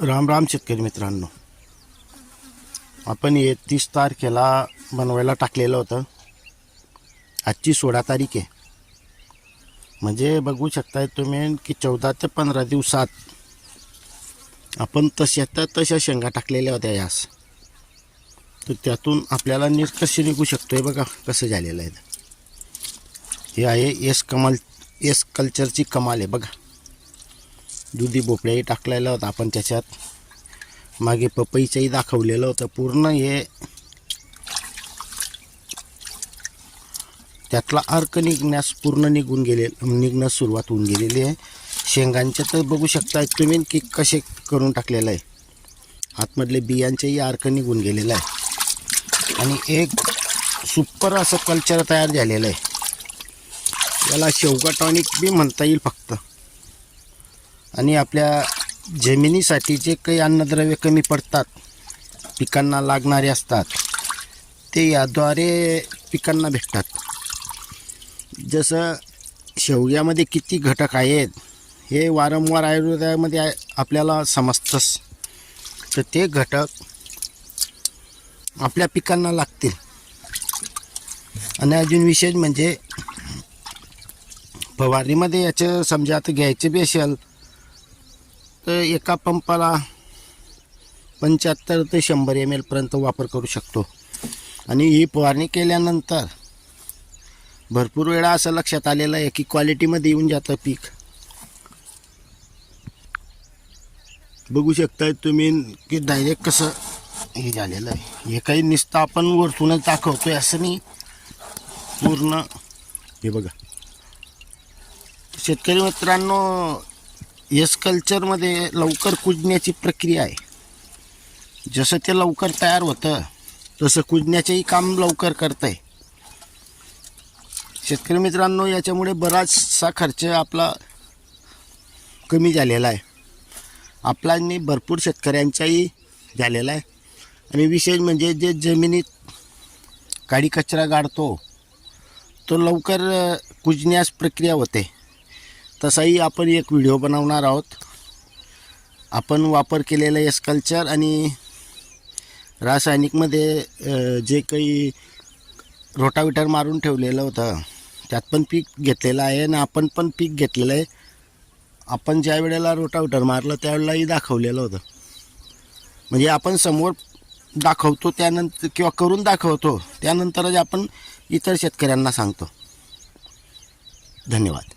राम राम शेतकरी मित्रांनो. आपण एकतीस तारखेला बनवायला टाकलेलं होतं. आजची सोळा तारीख आहे. म्हणजे बघू शकताय तुम्ही की चौदा ते पंधरा दिवसात आपण तशा तर तशा शेंगा टाकलेल्या होत्या यास. तर त्यातून आपल्याला निष्कर्ष निघू शकतो आहे बघा कसं झालेलं आहे. हे आहे एस कमाल एस कल्चरची कमाल आहे बघा. दुधी भोपळ्याही टाकलेला होता. आपण त्याच्यात मागे पपईचंही दाखवलेलं होतं. पूर्ण हे त्यातला अर्क निघण्यास पूर्ण निघून गेले निघण्यास सुरुवात होऊन गेलेली आहे. शेंगांच्या तर बघू शकता तुम्ही की कसे करून टाकलेलं आहे. आतमधले बियांचेही अर्क निघून गेलेलं आहे. आणि एक सुपर असं कल्चर तयार झालेलं आहे. याला शेवगा टॉनिक बी म्हणता येईल फक्त. आणि आपल्या जमिनीसाठी जे काही अन्नद्रव्य कमी पडतात पिकांना लागणारे असतात ते याद्वारे पिकांना भेटतात. जसं शेवग्यामध्ये किती घटक आहेत हे वारंवार आयुर्वेदामध्ये आपल्याला समजतंच. तर ते घटक आपल्या पिकांना लागतील. आणि अजून विशेष म्हणजे फवारणीमध्ये याचं समजा आता घ्यायचं बी असेल तर एका पंपाला पंच्याहत्तर ते शंभर एम एलपर्यंत वापर करू शकतो. आणि ही फवारणी केल्यानंतर भरपूर वेळा असं लक्षात आलेलं आहे की क्वालिटीमध्ये येऊन जातं पीक. बघू शकताय तुम्ही की डायरेक्ट कसं हे झालेलं आहे. हे काही नुसतं आपण वरतूनच दाखवतोय असं नाही. पूर्ण हे बघा. शेतकरी मित्रांनो एस कल्चरमध्ये लवकर कुजण्याची प्रक्रिया आहे. जसं ते लवकर तयार होतं तसं कुजण्याचंही काम लवकर करतं आहे शेतकरी मित्रांनो याच्यामुळे बराचसा खर्च आपला कमी झालेला आहे. आपला आणि भरपूर शेतकऱ्यांचाही झालेला आहे. आणि विशेष म्हणजे जे जमिनीत काडी कचरा गाडतो तो लवकर कुजण्यास प्रक्रिया होते. तसाही आपण एक व्हिडिओ बनवणार आहोत. आपण वापर केलेलं एस कल्चर आणि रासायनिकमध्ये जे काही रोटाविटर मारून ठेवलेलं होतं त्यात पण पीक घेतलेलं आहे आणि आपण पण पीक घेतलेलं आहे. आपण ज्या वेळेला रोटाविटर मारलं त्यावेळेलाही दाखवलेलं होतं. म्हणजे आपण समोर दाखवतो त्यानंतर किंवा करून दाखवतो त्यानंतरच आपण इतर शेतकऱ्यांना सांगतो. धन्यवाद.